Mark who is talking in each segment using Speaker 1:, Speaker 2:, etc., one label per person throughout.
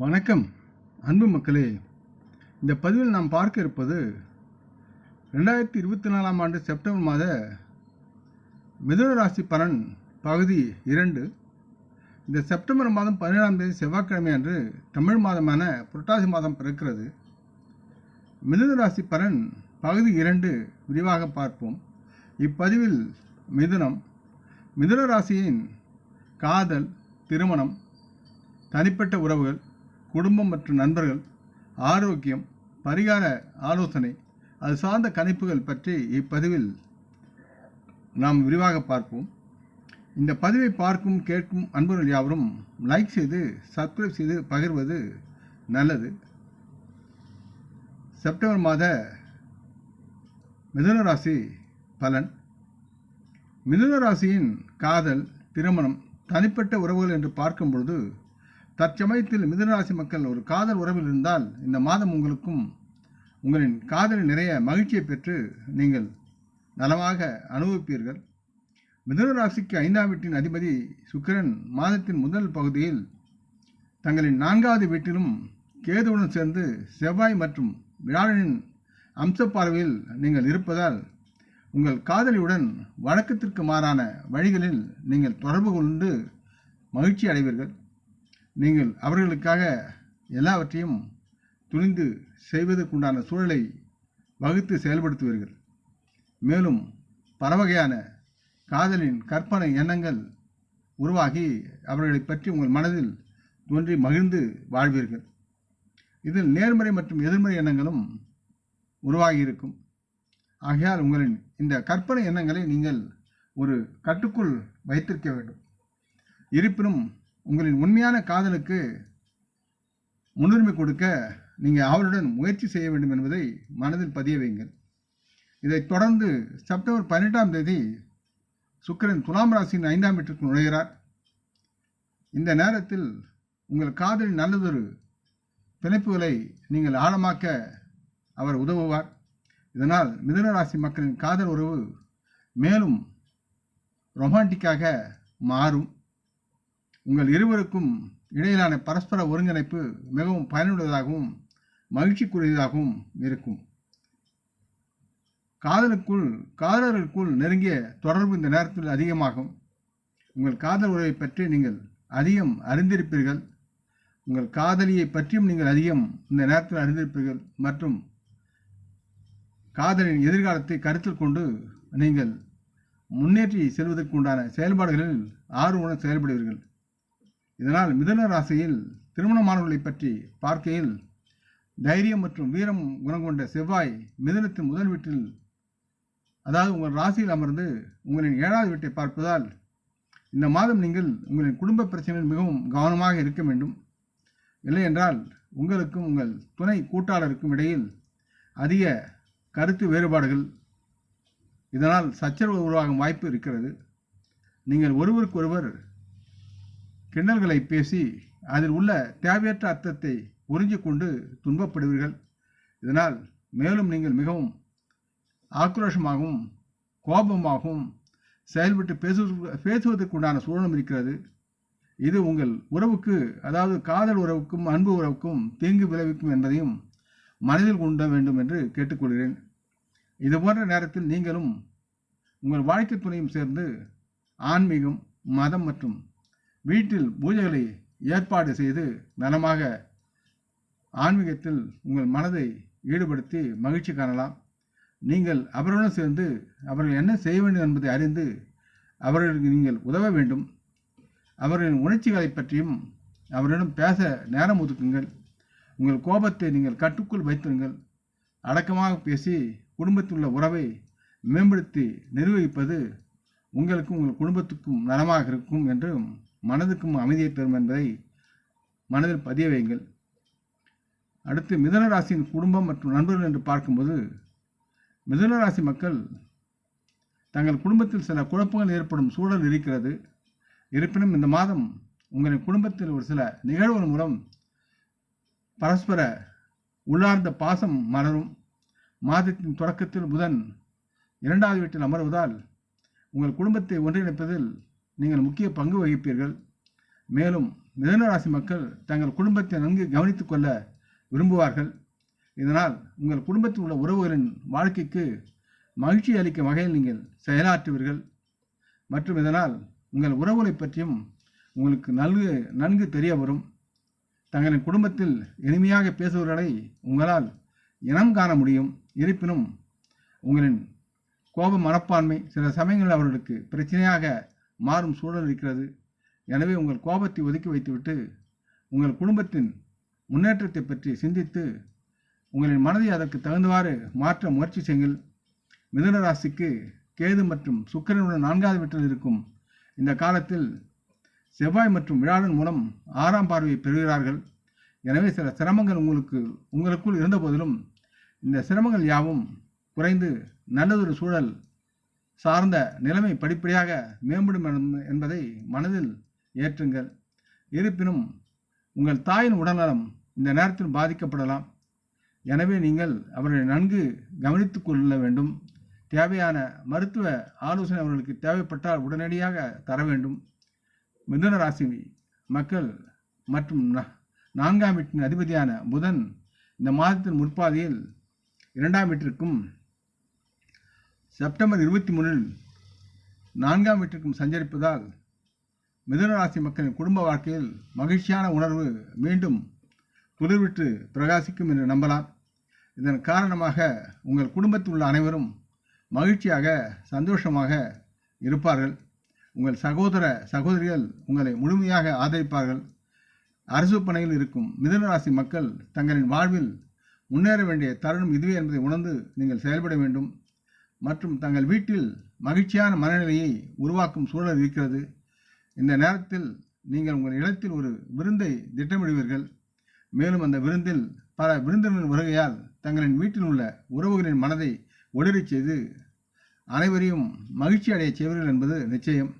Speaker 1: வணக்கம். அன்பு மக்களே இந்த பதிவில் நாம் பார்க்க இருப்பது ரெண்டாயிரத்தி இருபத்தி நாலாம் ஆண்டு செப்டம்பர் மாத மிதுன ராசி பலன் பகுதி இரண்டு. இந்த செப்டம்பர் மாதம் பதினேழாம் தேதி செவ்வாய்க்கிழமை அன்று தமிழ் மாதமான புரட்டாசி மாதம் பிறக்கிறது. மிதுன ராசி பலன் பகுதி இரண்டு விரிவாக பார்ப்போம். இப்பதிவில் மிதுனம் மிதுன ராசியின் காதல் திருமணம் தனிப்பட்ட உறவுகள் குடும்பம் மற்றும் நண்பர்கள் ஆரோக்கியம் பரிகார ஆலோசனை அது சார்ந்த கணிப்புகள் பற்றி இப்பதிவில் நாம் விரிவாக பார்ப்போம். இந்த பதிவை பார்க்கும் கேட்கும் அன்பர்கள் யாவரும் லைக் செய்து சப்ஸ்கிரைப் செய்து பகிர்வது நல்லது. செப்டம்பர் மாத மிதுன ராசி பலன். மிதுன ராசியின் காதல் திருமணம் தனிப்பட்ட உறவுகள் என்று பார்க்கும் பொழுது தற்சமயத்தில் மிதனராசி மக்கள் ஒரு காதல் உறவில் இருந்தால் இந்த மாதம் உங்களுக்கும் உங்களின் காதலில் நிறைய மகிழ்ச்சியை பெற்று நீங்கள் நலமாக அனுபவிப்பீர்கள். மிதனராசிக்கு ஐந்தாம் வீட்டின் அதிபதி சுக்கிரன் மாதத்தின் முதல் பகுதியில் தங்களின் நான்காவது வீட்டிலும் கேதுவுடன் சேர்ந்து செவ்வாய் மற்றும் வியாழனின் அம்ச பார்வையில் நீங்கள் இருப்பதால் உங்கள் காதலியுடன் வழக்கத்திற்கு மாறான வழிகளில் நீங்கள் தொடர்பு கொண்டு மகிழ்ச்சி அடைவீர்கள். நீங்கள் அவர்களுக்காக எல்லாவற்றையும் துணிந்து செய்வதற்குண்டான சூழலை வகுத்து செயல்படுத்துவீர்கள். மேலும் பல வகையான காதலின் கற்பனை எண்ணங்கள் உருவாகி அவர்களை பற்றி உங்கள் மனதில் தோன்றி மகிழ்ந்து வாழ்வீர்கள். இதில் நேர்மறை மற்றும் எதிர்மறை எண்ணங்களும் உருவாகி இருக்கும் ஆகையால் உங்களின் இந்த கற்பனை எண்ணங்களை நீங்கள் ஒரு கட்டுக்குள் வைத்திருக்க வேண்டும். இருப்பினும் உங்களின் உண்மையான காதலுக்கு முன்னுரிமை கொடுக்க நீங்கள் அவருடன் முயற்சி செய்ய வேண்டும் என்பதை மனதில் பதிய வைங்கள் இதைத் தொடர்ந்து செப்டம்பர் பதினெட்டாம் தேதி சுக்கிரன் துலாம் ராசியின் ஐந்தாம் வீட்டிற்கு நுழைகிறார். இந்த நேரத்தில் உங்கள் காதலின் நல்லதொரு பிணைப்புகளை நீங்கள் ஆழமாக்க அவர் உதவுவார். இதனால் மிதுன ராசி மக்களின் காதல் உறவு மேலும் ரொமான்டிக்காக மாறும். உங்கள் இருவருக்கும் இடையிலான பரஸ்பர ஒருங்கிணைப்பு மிகவும் பயனுள்ளதாகவும் மகிழ்ச்சிக்குரியதாகவும் இருக்கும். காதலுக்குள் காதலர்களுக்குள் நெருங்கிய தொடர்பு இந்த நேரத்தில் அதிகமாகும். உங்கள் காதல் உறவை பற்றி நீங்கள் அதிகம் அறிந்திருப்பீர்கள். உங்கள் காதலியை பற்றியும் நீங்கள் அதிகம் இந்த நேரத்தில் அறிந்திருப்பீர்கள். மற்றும் காதலின் எதிர்காலத்தை கருத்தில் கொண்டு நீங்கள் முன்னேற்றி செல்வதற்கு உண்டான செயல்பாடுகளில் ஆர்வமுடன் செயல்படுவீர்கள். இதனால் மிதுன ராசியில் திருமணமானவர்களை பற்றி பார்க்கையில் தைரியம் மற்றும் வீரம் குணம் கொண்ட செவ்வாய் மிதுனத்தின் முதல் வீட்டில் அதாவது உங்கள் ராசியில் அமர்ந்து உங்களின் ஏழாவது வீட்டை பார்ப்பதால் இந்த மாதம் நீங்கள் உங்களின் குடும்ப பிரச்சனையில் மிகவும் கவனமாக இருக்க வேண்டும். இல்லை என்றால் உங்களுக்கும் உங்கள் துணை கூட்டாளருக்கும் இடையில் அதிக கருத்து வேறுபாடுகள் இதனால் சச்சரவு உருவாகும் வாய்ப்பு இருக்கிறது. நீங்கள் ஒருவருக்கொருவர் கிண்டல்களை பேசி அதில் உள்ள தேவையற்ற அர்த்தத்தை உறிஞ்சி கொண்டு துன்பப்படுவீர்கள். இதனால் மேலும் நீங்கள் மிகவும் ஆக்ரோஷமாகவும் கோபமாகவும் செயல்பட்டு பேசுவதற்கு பேசுவதற்குண்டான சூழலும் இருக்கிறது. இது உங்கள் உறவுக்கு அதாவது காதல் உறவுக்கும் அன்பு உறவுக்கும் தீங்கு விளைவிக்கும் என்பதையும் மனதில் கொண்ட வேண்டும் என்று கேட்டுக்கொள்கிறேன். இது போன்ற நேரத்தில் நீங்களும் உங்கள் வாழ்க்கை துணையும் சேர்ந்து ஆன்மீகம் மதம் மற்றும் வீட்டில் பூஜைகளை ஏற்பாடு செய்து நலமாக ஆன்மீகத்தில் உங்கள் மனதை ஈடுபடுத்தி மகிழ்ச்சி காணலாம். நீங்கள் அவருடன் சேர்ந்து அவர்கள் என்ன செய்ய வேண்டும் என்பதை அறிந்து அவர்களுக்கு நீங்கள் உதவ வேண்டும். அவர்களின் உணர்ச்சிகளை பற்றியும் அவரிடம் பேச நேரம் ஒதுக்குங்கள். உங்கள் கோபத்தை நீங்கள் கட்டுக்குள் வைத்திருங்கள். அடக்கமாக பேசி குடும்பத்தில் உள்ள உறவை மேம்படுத்தி நிர்வகிப்பது உங்களுக்கும் உங்கள் குடும்பத்துக்கும் நலமாக இருக்கும் என்றும் மனதுக்கும் அமைதியை தரும் என்பதை மனதில் பதிய வையுங்கள். அடுத்து மிதனராசியின் குடும்பம் மற்றும் நண்பர்கள் என்று பார்க்கும்போது மிதுன ராசி மக்கள் தங்கள் குடும்பத்தில் சில குழப்பங்கள் ஏற்படும் சூழல் இருக்கிறது. இருப்பினும் இந்த மாதம் உங்களின் குடும்பத்தில் ஒரு சில நிகழ்வுகள் மூலம் பரஸ்பர உள்ளார்ந்த பாசம் மலரும். மாதத்தின் தொடக்கத்தில் புதன் இரண்டாவது வீட்டில் அமர்வதால் உங்கள் குடும்பத்தை ஒன்றிணைப்பதில் நீங்கள் முக்கிய பங்கு வகிப்பீர்கள். மேலும் மிதனராசி மக்கள் தங்கள் குடும்பத்தை நன்கு கவனித்துக் கொள்ள விரும்புவார்கள். இதனால் உங்கள் குடும்பத்தில் உள்ள உறவுகளின் வாழ்க்கைக்கு மகிழ்ச்சி அளிக்கும் வகையில் நீங்கள் செயலாற்றுவீர்கள். மற்றும் இதனால் உங்கள் உறவுகளை பற்றியும் உங்களுக்கு நன்கு நன்கு தெரிய வரும். தங்களின் குடும்பத்தில் இனிமையாக பேசுபவர்களை உங்களால் இனம் காண முடியும். இருப்பினும் உங்களின் கோப மனப்பான்மை சில சமயங்களில் அவர்களுக்கு பிரச்சனையாக மாறும் சூழல் இருக்கிறது. எனவே உங்கள் கோபத்தை ஒதுக்கி வைத்துவிட்டு உங்கள் குடும்பத்தின் முன்னேற்றத்தை பற்றி சிந்தித்து உங்களின் மனதை அதற்கு தகுந்தவாறு மாற்ற முயற்சி செய்யுங்கள். மிதனராசிக்கு கேது மற்றும் சுக்கரனுடன் நான்காவது வீட்டில் இருக்கும் இந்த காலத்தில் செவ்வாய் மற்றும் விழாவின் மூலம் ஆறாம் பார்வையை பெறுகிறார்கள். எனவே சில சிரமங்கள் உங்களுக்கு உங்களுக்குள் இருந்தபோதிலும் இந்த சிரமங்கள் யாவும் குறைந்து நல்லதொரு சூழல் சார்ந்த நிலைமை படிப்படியாக மேம்படும் என்பதை மனதில் ஏற்றுங்கள். இருப்பினும் உங்கள் தாயின் உடல்நலம் இந்த நேரத்தில் பாதிக்கப்படலாம். எனவே நீங்கள் அவர்களை நன்கு கவனித்துக் கொள்ள வேண்டும். தேவையான மருத்துவ ஆலோசனை அவர்களுக்கு தேவைப்பட்டால் உடனடியாக தர வேண்டும். மிதுன ராசி மக்கள் மற்றும் நான்காம் வீட்டின் அதிபதியான புதன் இந்த மாதத்தின் முற்பாதியில் இரண்டாம் வீட்டிற்கும் செப்டம்பர் இருபத்தி மூணில் நான்காம் வீட்டிற்கும் சஞ்சரிப்பதால் மிதனராசி மக்களின் குடும்ப வாழ்க்கையில் மகிழ்ச்சியான உணர்வு மீண்டும் குளிர்விட்டு பிரகாசிக்கும் என்று நம்பலாம். இதன் காரணமாக உங்கள் குடும்பத்தில் உள்ள அனைவரும் மகிழ்ச்சியாக சந்தோஷமாக இருப்பார்கள். உங்கள் சகோதர சகோதரிகள் உங்களை முழுமையாக ஆதரிப்பார்கள். அரசு பணியில் இருக்கும் மிதனராசி மக்கள் தங்களின் வாழ்வில் முன்னேற வேண்டிய தருணம் இதுவே என்பதை உணர்ந்து நீங்கள் செயல்பட வேண்டும். மற்றும் தங்கள் வீட்டில் மகிழ்ச்சியான மனநிலையை உருவாக்கும் சூழல் இருக்கிறது. இந்த நேரத்தில் நீங்கள் உங்கள் இல்லத்தில் ஒரு விருந்தை திட்டமிடுவீர்கள். மேலும் அந்த விருந்தில் பல விருந்தினரின் வருகையால் தங்களின் வீட்டில் உள்ள உறவுகளின் மனதை ஒளிரச் செய்து அனைவரையும் மகிழ்ச்சி அடைய செய்வீர்கள் என்பது நிச்சயம்.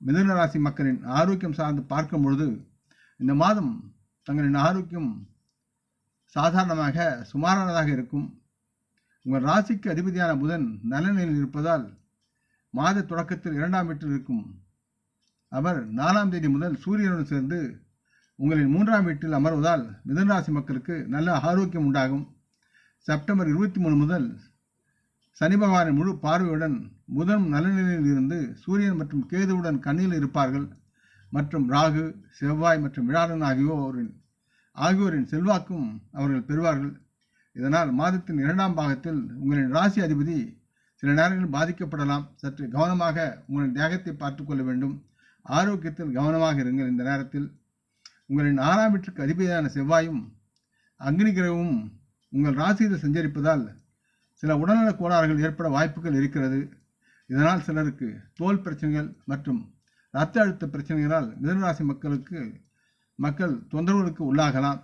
Speaker 1: மிதுன ராசி மக்களின் ஆரோக்கியம் சார்ந்து பார்க்கும் பொழுது இந்த மாதம் தங்களின் ஆரோக்கியம் சாதாரணமாக சுமாரானதாக இருக்கும். உங்கள் ராசிக்கு அதிபதியான புதன் நல்ல நிலையில் இருப்பதால் மாத தொடக்கத்தில் இரண்டாம் வீட்டில் இருக்கும். அவர் நாலாம் தேதி முதல் சூரியனுடன் சேர்ந்து உங்களின் மூன்றாம் வீட்டில் அமர்வதால் மிதன் ராசி மக்களுக்கு நல்ல ஆரோக்கியம் உண்டாகும். செப்டம்பர் இருபத்தி மூணு முதல் சனி பகவானின் முழு பார்வையுடன் புதன் நலநிலையில் இருந்து சூரியன் மற்றும் கேதுவுடன் கண்ணில் இருப்பார்கள். மற்றும் ராகு செவ்வாய் மற்றும் விழாடன் ஆகியோரின் ஆகியோரின் செல்வாக்கும் அவர்கள் பெறுவார்கள். இதனால் மாதத்தின் இரண்டாம் பாகத்தில் உங்களின் ராசி அதிபதி சில நேரங்களில் பாதிக்கப்படலாம். சற்று கவனமாக உங்களின் தேகத்தை பார்த்துக்கொள்ள வேண்டும். ஆரோக்கியத்தில் கவனமாக இருங்கள் இந்த நேரத்தில். உங்களின் ஆறாம் வீட்டுக்கு அதிபதியான செவ்வாயும் அக்னி கிரகமும் உங்கள் ராசியில் சஞ்சரிப்பதால் சில உடல்நலக் கோளாறுகள் ஏற்பட வாய்ப்புகள் இருக்கிறது. இதனால் சிலருக்கு தோல் பிரச்சனைகள் மற்றும் இரத்த அழுத்த பிரச்சனைகளால் மிதனராசி மக்களுக்கு மக்கள் தொந்தரவுகளுக்கு உள்ளாகலாம்.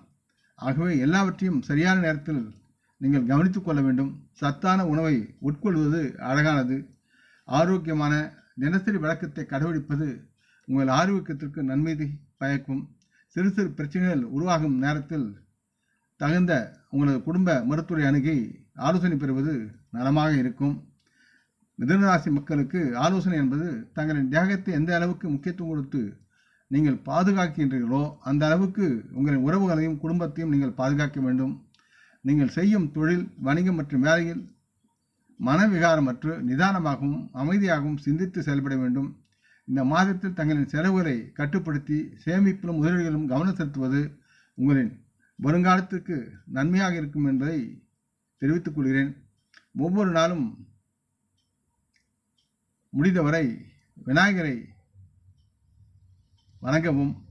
Speaker 1: ஆகவே எல்லாவற்றையும் சரியான நேரத்தில் நீங்கள் கவனித்துக் கொள்ள வேண்டும். சத்தான உணவை உட்கொள்வது அழகானது. ஆரோக்கியமான தினசரி வழக்கத்தை கடைபிடிப்பது உங்கள் ஆரோக்கியத்திற்கு நன்மை பயக்கும். சிறு சிறு பிரச்சனைகள் உருவாகும் நேரத்தில் தகுந்த உங்களது குடும்ப மருத்துவரை அணுகி ஆலோசனை பெறுவது நலமாக இருக்கும். மிதனராசி மக்களுக்கு ஆலோசனை என்பது தங்களின் தேகத்தை எந்த அளவுக்கு முக்கியத்துவம் கொடுத்து நீங்கள் பாதுகாக்கின்றீர்களோ அந்த அளவுக்கு உங்களின் உறவுகளையும் குடும்பத்தையும் நீங்கள் பாதுகாக்க வேண்டும். நீங்கள் செய்யும் தொழில் வணிகம் மற்றும் வேலையில் மனவிகாரமற்று நிதானமாகவும் அமைதியாகவும் சிந்தித்து செயல்பட வேண்டும். இந்த மாதத்தில் தங்களின் செலவுகளை கட்டுப்படுத்தி சேமிப்பிலும் முதலீடுகளிலும் கவனம் செலுத்துவது உங்களின் வருங்காலத்திற்கு நன்மையாக இருக்கும் என்பதை தெரிவித்துக் கொள்கிறேன். ஒவ்வொரு நாளும் முடிந்தவரை விநாயகரை வணங்கவும்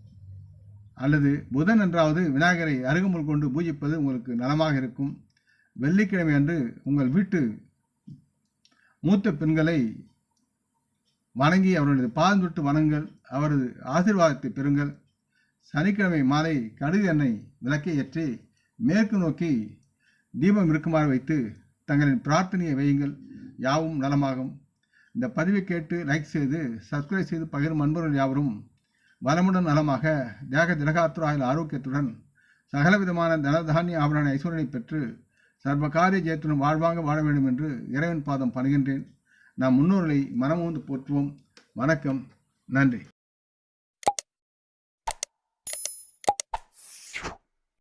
Speaker 1: அல்லது புதன் என்றாவது விநாயகரை அருகுமுள் கொண்டு பூஜிப்பது உங்களுக்கு நலமாக இருக்கும். வெள்ளிக்கிழமை அன்று உங்கள் வீட்டு மூத்த பெண்களை வணங்கி அவர்களது பாதம் தொட்டு வணங்கள் அவரது ஆசீர்வாதத்தை பெறுங்கள். சனிக்கிழமை மாலை கடுகு எண்ணெய் விளக்கை ஏற்றி மேற்கு நோக்கி தீபம் இருக்குமாறு வைத்து தங்களின் பிரார்த்தனையை வையுங்கள். யாவும் நலமாகும். இந்த பதிவை கேட்டு லைக் செய்து சப்ஸ்கிரைப் செய்து பகிரும் அன்பர்கள் யாவரும் வளமுடன் நலமாக தேக திலகாத்துராயில் ஆரோக்கியத்துடன் சகலவிதமான தனதானிய ஆபரண ஐஸ்வரனை பெற்று சர்வகாரிய ஜெயத்துடன் வாழ்வாங்க வாழ வேண்டும் என்று இறைவன் பாதம் பணிகின்றேன். நாம் முன்னோர்களை மனமூந்து போற்றுவோம். வணக்கம். நன்றி.